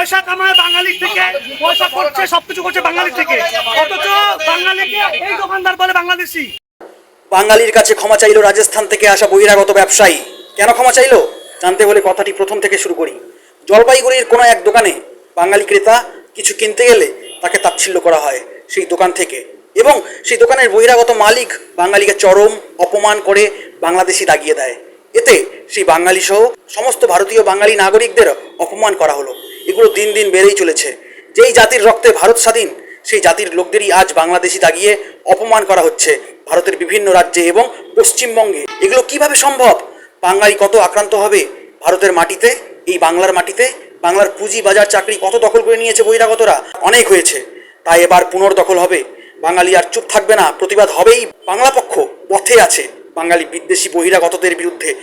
পয়সা কামায় বাঙালির থেকে, পয়সা করছে সবকিছু করছে বাঙালির থেকে। অথচ বাঙালিকে এই দোকানদার বলে বাংলাদেশি। বাঙালির কাছে ক্ষমা চাইলো রাজস্থান থেকে আসা বহিরাগত ব্যবসায়ী। কেন ক্ষমা চাইলো? জানতে হলে কথাটি প্রথম থেকে শুরু করি। জলপাইগুড়ির কোনো এক দোকানে বাঙালি ক্রেতা কিছু কিনতে গেলে তাকে তাচ্ছিল্য করা হয় সেই দোকান থেকে। এবং সেই দোকানের বহিরাগত মালিক বাঙালিকে চরম অপমান করে বাংলাদেশি দাগিয়ে দেয়। এতে সেই বাঙালি সহ সমস্ত ভারতীয় বাঙালি নাগরিকদের অপমান করা হলো। এগুলো দিন দিন বেড়েই চলেছে। যেই জাতির রক্তে ভারত স্বাধীন, সেই জাতির লোকদেরই আজ বাংলাদেশি দাগিয়ে অপমান করা হচ্ছে ভারতের বিভিন্ন রাজ্যে এবং পশ্চিমবঙ্গে। এগুলো কীভাবে সম্ভব? বাঙালি কত আক্রান্ত হবে ভারতের মাটিতে, এই বাংলার মাটিতে? বাংলার পুঁজি বাজার চাকরি কত দখল করে নিয়েছে বহিরাগতরা? অনেক হয়েছে। তাই এবার পুনর্দখল হবে। বাঙালি আর চুপ থাকবে না, প্রতিবাদ হবেই বাংলা পক্ষ। পথে আছে বাঙালি বিদ্বেষী বহিরাগতদের বিরুদ্ধে।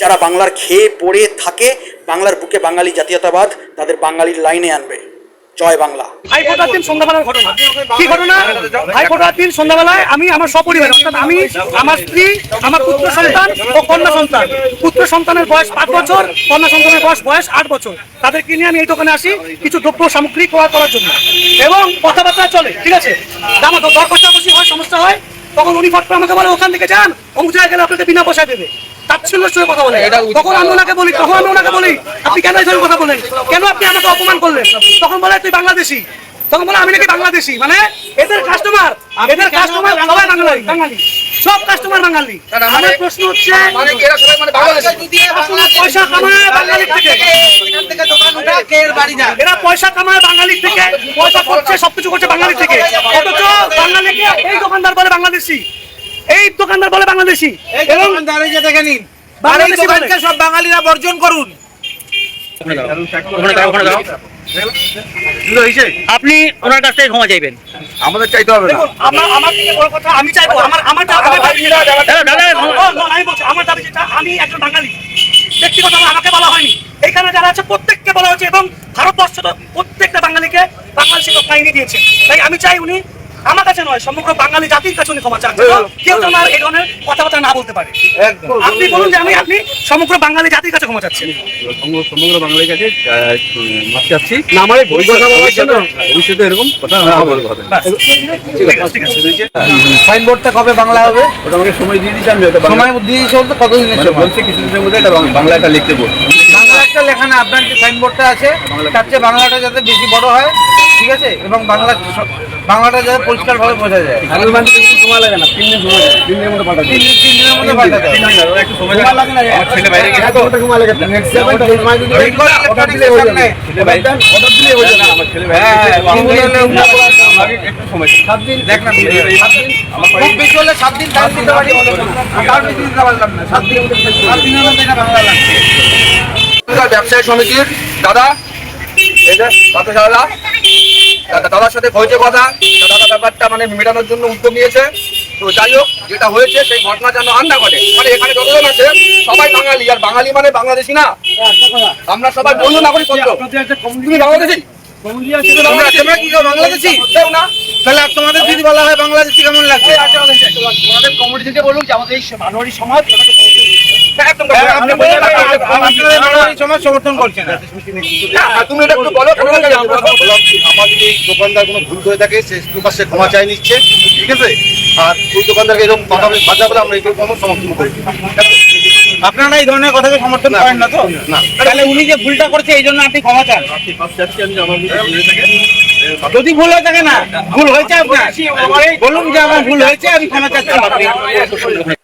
যারা বাংলার খেয়ে পড়ে থাকে বাংলার বুকে বাঙালি জাতীয়তাবাদ তাদের বাঙালির লাইনে আনবে। জয় বাংলা। হাইকোর্টের দিন সন্ধ্যাবেলার ঘটনা কি ঘটনা? হাইকোর্টের দিন সন্ধ্যাবেলায় আমি আমার সপরিবার, অর্থাৎ আমি, আমার স্ত্রী, আমার পুত্র সন্তান ও কন্যা সন্তান। পুত্র সন্তানের বয়স পাঁচ বছর, কন্যা সন্তানের বয়স বয়স আট বছর। তাদেরকে নিয়ে আমি এই দোকানে আসি কিছু দ্রব্য সামগ্রী ক্রয় করার জন্য। এবং কথাবার্তা চলে, ঠিক আছে? আমার দর কষাকষি হয়, সমস্যা হয়, তখন উনি ফট আমাকে বলে, ওখান থেকে যান, অমুক জায়গায় গেলে আপনাকে বিনা পয়সায় দেবে। তাচ্ছিল্যের সঙ্গে কথা বলে। তখন আমি ওনাকে বলি তখন আমি ওনাকে বলি আপনি কেন এইভাবে কথা বলেন? কেন আপনি আমাকে অপমান করলেন? তখন বলে তুই বাংলাদেশি। তখন বলে আমি নাকি বাংলাদেশি? মানে এদের কাস্টমার এদের কাস্টমার সবাই বাঙালি বাঙালি। সব কাস্টমার বাঙালি। আমার প্রশ্ন হচ্ছে মানে কি এরা সবাই মানে বাংলাদেশি? আসলে পয়সা কামায় বাঙালির থেকে। থেকে এর পয়সা কামায় বাঙালির থেকে পয়সা করছে সবকিছু করছে বাঙালির থেকে। অথচ বাঙালিকে এই দোকানদার বলে বাংলাদেশি। এই দোকানদার বলে বাংলাদেশি। এবং দেখে নিন। বাংলাদেশি। সব বাঙালিরা বর্জন করুন। আপনি ওনার কাছ থেকে ক্ষমা চাইবেন। আমাদের চাইতে হবে দেখুন, আমার আমার থেকে বড় কথা আমি চাইব আমার আমার আমার দাবি যেটা- দাদা, দাদা, ও, না, আমি বলছি, আমার দাবি যেটা আমি একজন বাঙালি। ব্যক্তিগত আমাকে বলা হয়নি। এখানে যারা আছে প্রত্যেককে বলা হয়েছে এবং ভারতবর্ষ তো প্রত্যেকটা বাঙালিকে বাঙালি শিক্ষক দিয়েছে। তাই আমি চাই উনি আমার কাছে নয় সমগ্র বাঙালি জাতির কাছে উনি ক্ষমা চান। কেউ যেন আর এই ধরনের কথাবার্তা না বলতে পারে। আপনি বলুন যে আমি আপনি সমগ্র বাঙালি জাতির কাছে ক্ষমা চাচ্ছেন। সমগ্র বাঙালির কাছে আহ, চাচ্ছি। না আমার জন্য ভবিষ্যতে এরকম কথা ঠিক আছে, সাইনবোর্ডটা কবে বাংলা হবে? ওটা আমাকে সময় দিয়ে দিচ্ছি আমি সময় দিয়ে চলতে কতদিনের মানে সময় বলছে কিছুদিনের মধ্যে এটা বাংলাটা লিখতে বলব বাংলা একটা লেখা না আপনার যে সাইনবোর্ডটা আছে তার চেয়ে বাংলাটা যাতে বেশি বড় হয় ঠিক আছে? এবং বাংলা বাংলাটা যাতে পরিষ্কারভাবে বোঝা যায়। আগের মাসে তো কিছু সময় লাগে না তিন দিন সময় তিন দিনের মধ্যে পাঠাতে তিন তিন দিনের মধ্যে পাঠাতে হবে। তিন দিন লাগে, ওরা একটু সময় লাগে না। ছেলে বাইরে গেছে তো। সময় লাগে বেঙ্গল ইলেকট্রনিক্স এর সামনে। ছেলে বাইরে অর্ডার দিলে হয়ে যাবে। আমার ছেলে বাইরে তিন দিন হলে আমাকে একটু সময় সাত দিন। দেখ না সাত দিন। আমার খুব বেশি হলে সাত দিন টাইম দিতে পারি। তার বেশি দিতে পারলাম না। সাত দিন। সাত দিনের মধ্যে এটা বাংলা লাগছে ব্যবসায়ী সমিতির দাদা দাদা দাদা- দাদার সাথে হয়েছে কথা। তা দাদা ব্যাপারটা মানে মেটানোর জন্য উদ্যোগ নিয়েছে। তো যাই হোক যেটা হয়েছে সেই ঘটনা যেন আর না ঘটে। মানে এখানে যতজন আছে সবাই বাঙালি। আর বাঙালি মানে বাংলাদেশি না? আমরা সবাই বন্ধু নাগরিক পত্র তুমি বাংলাদেশি? বাংলাদেশি? না। তাহলে আর তোমাদের যদি বলা হয় বাংলাদেশি কেমন লাগবে আমাদের কমিটি থেকে বলুন যে আমাদের এই মানবী সমাজ হ্যাঁ, সমর্থন হ্যাঁ, তুমি এটা একটু বলো কেমন লাগে আমরা বললাম আমার যদি দোকানদার কোনো ভুল করে থাকে সে প্রকাশ্যে ক্ষমা চাই নিচ্ছে ঠিক আছে? আর ওই দোকানদারকে এরকম কথা বাজা বলে আমরা এরকম সমর্থন করি আপনারা এই ধরনের কথাকে সমর্থন করেন না তো? না। তাহলে উনি যে ভুলটা করছে এই জন্য আপনি ক্ষমা চান। হয়ে যদি ভুল হয়ে থাকে না ভুল হয়েছে আপনার। বলুন যে আমার ভুল হয়েছে আমি ক্ষমা চাচ্ছি।